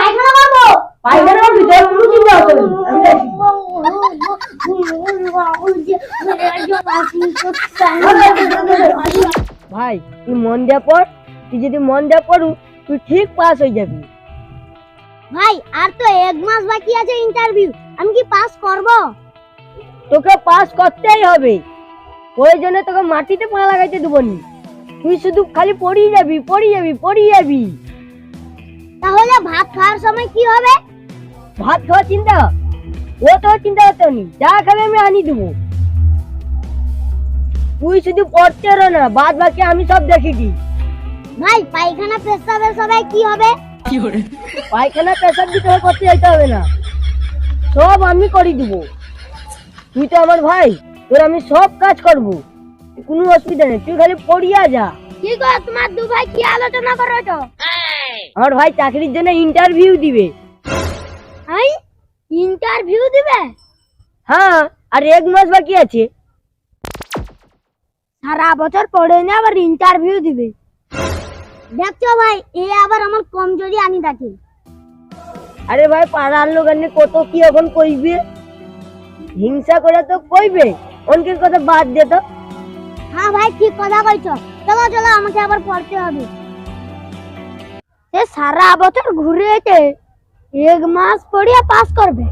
পায়খানা করব? পায়খানা করবি তোর কোনো চিন্তা হচ্ছে না আমি দেখছি। ভাই তুই মন দিয়ে পড় তুই যদি মন দিয়ে পড়ু তুই ঠিক পাস হয়ে যাবি। ভাই আর তো এক মাস বাকি আছে ইন্টারভিউ আমি কি পাস করব? তোকে পাস করতেই হবে। প্রয়োজনে তোকে মাটিতে পা লাগাইতে দেবো নি। তুই শুধু খালি পড়িয়ে যাবি পড়িয়ে যাবি পড়িয়ে যাবি। তাহলে ভাত খাওয়ার সময় কি হবে? ভাত খাওয়ার চিন্তা? ও তো চিন্তা করতে নি যা খাবে আমি আনি দেবো। তুই শুধু পড়তে রো না বাদ বাকি আমি সব দেখেছি ভাই পায়খানা পেশাবের সময় কি হবে? কি করে? পায়খানা পেশাব দিতে হবে করতে যেতে হবে না। সব আমি করে দিব। তুই তো আমার ভাই তোর আমি সব কাজ করব। কোনো অসুবিধা নেই তুই খালি পড়িয়া যা। কি গো তোমার দু ভাই কি আলোচনা করো তো? আমার ভাই চাকরির জন্য ইন্টারভিউ দিবে। হাই ইন্টারভিউ দিবে? হ্যাঁ আর এক মাস বাকি আছে। সারা বছর পড়ে নিয়ে আবার ইন্টারভিউ দিবে। দেখছ ভাই এ আবার আমার কমজোরি আনি থাকে। আরে ভাই পাড়ার লোক কত কি এখন কইবে? হিংসা করে তো কইবে। অনেকের কথা বাদ দে তো। হ্যাঁ ভাই ঠিক কথা কইছো। চলো চলো আমাকে আবার পড়তে হবে। সে সারা বছর ঘুরে এটে এক মাস পড়িয়া পাস করবে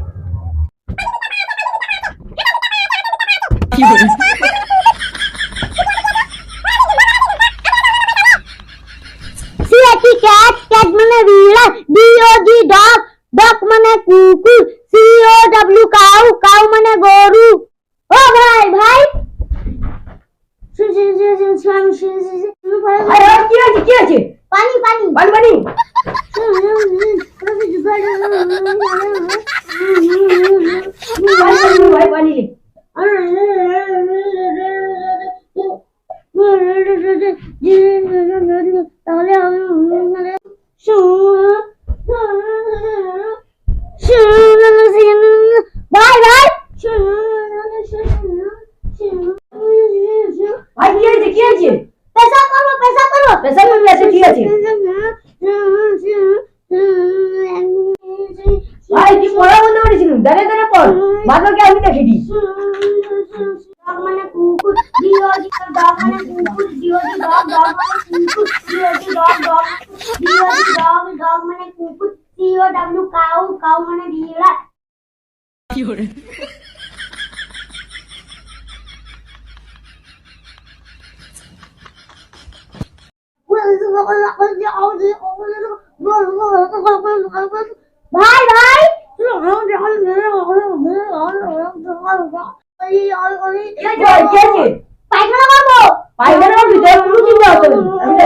সিয়াটি ক্যাট ক্যাট মানে বিড়া ডিওজি ডগ ডগ মানে কুকুর সিও ডব্লিউ কাউ কাউ মানে গরু ও ভাই ভাই কি আছে কি আছে पानी पानी पानी पानी पानी पानी पानी ভাই তুই পড়া বন্ধ করেছিল দাঁড়িয়ে দাঁড়িয়ে পড়। বাদ বাকি আমি দেখেছি ডগ মানে কুকুর ভাই ভাই পায়খানা করব পায়খানা ভিতরে পুরো দিব মানে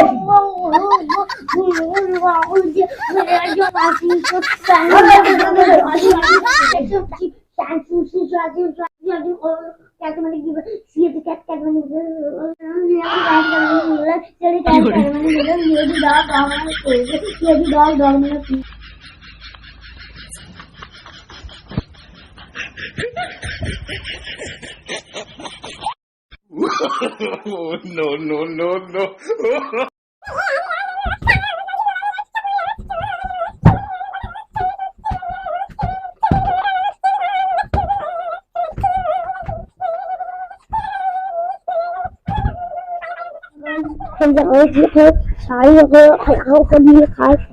মানে oh, no, no, no, no. Bây giờ hết hết, trái rồi, phải không có đi khác.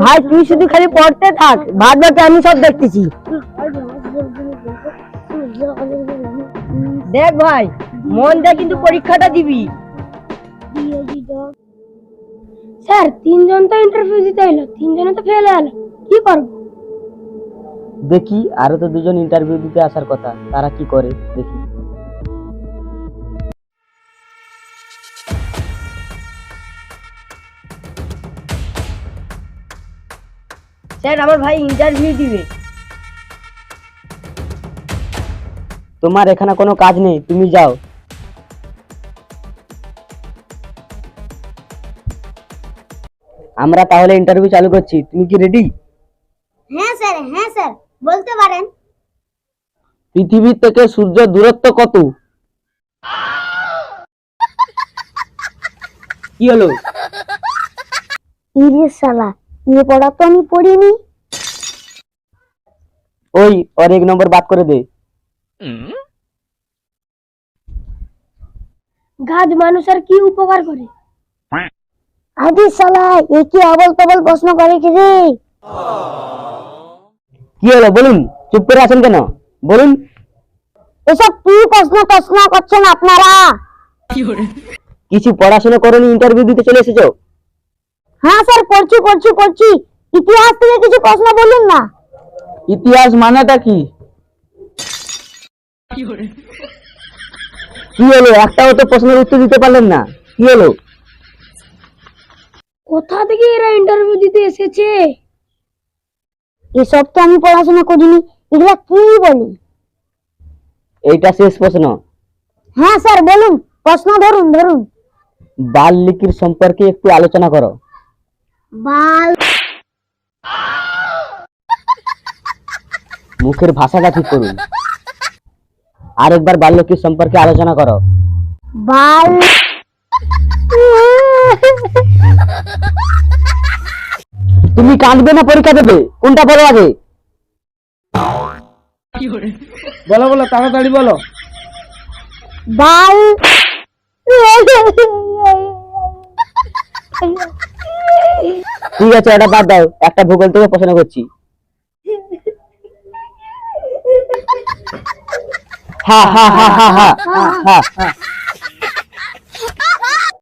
ভাই তুই শুধু খালি পড়তে থাক। বাদ বাকি আমি সব দেখতেছি। দেখ ভাই মন দিয়ে কিন্তু পরীক্ষাটা দিবি। স্যার তিনজন তো ইন্টারভিউ দিতে এলো তিনজনে তো ফেল হলো কি করব? দেখি আরও তো দুজন ইন্টারভিউ দিতে আসার কথা তারা কি করে দেখি। স্যার আমার ভাই ইন্টারভিউ দিবে। তোমার এখানে কোনো কাজ নেই তুমি যাও। আমরা তাহলে ইন্টারভিউ চালু করছি তুমি কি রেডি হ্যাঁ স্যার হ্যাঁ স্যার বলতে পারেন। পৃথিবী থেকে সূর্য দূরত্ব কত? কি হলো? ইরে শালা এ পড়া তো আমি পড়িনি। ওই ওর এক নম্বর বাদ করে দে। গাছ মানুষের কি উপকার করে? আদি শালা এ কি আবল তবল প্রশ্ন করে কি রে? কি হলো বলুন চুপ করে আছেন কেন? বলুন। এসব কি প্রশ্ন প্রশ্ন করছেন আপনারা? কিছু পড়াশোনা করনি ইন্টারভিউ দিতে চলে এসেছ? হ্যাঁ স্যার করছি করছি করছি। ইতিহাস থেকে কিছু প্রশ্ন বলুন না। ইতিহাস মানেটা কি? কি হলো? একটাও তো প্রশ্নের উত্তর দিতে পারলেন না। কি হলো? কোথা থেকে এরা ইন্টারভিউ দিতে এসেছে? এসব তো আমি পড়াশোনা করিনি এগুলা কি বলি? এইটা শেষ প্রশ্ন। হ্যাঁ স্যার বলুন প্রশ্ন ধরুন ধরুন। বাল সম্পর্কে একটু আলোচনা করো। বাল মুখের ভাষাটা ঠিক করুন। আরেকবার বাল্যকির সম্পর্কে আলোচনা করো। বাল তুমি কাঁদবে না পরীক্ষা দেবে? কোনটা বলো আগে? বলো বলো তাড়াতাড়ি বলো। বাল ঠিক আছে এটা বাদ দাও, একটা ভূগোল থেকে প্রশ্ন করছি। হা হা হা হা হা হা।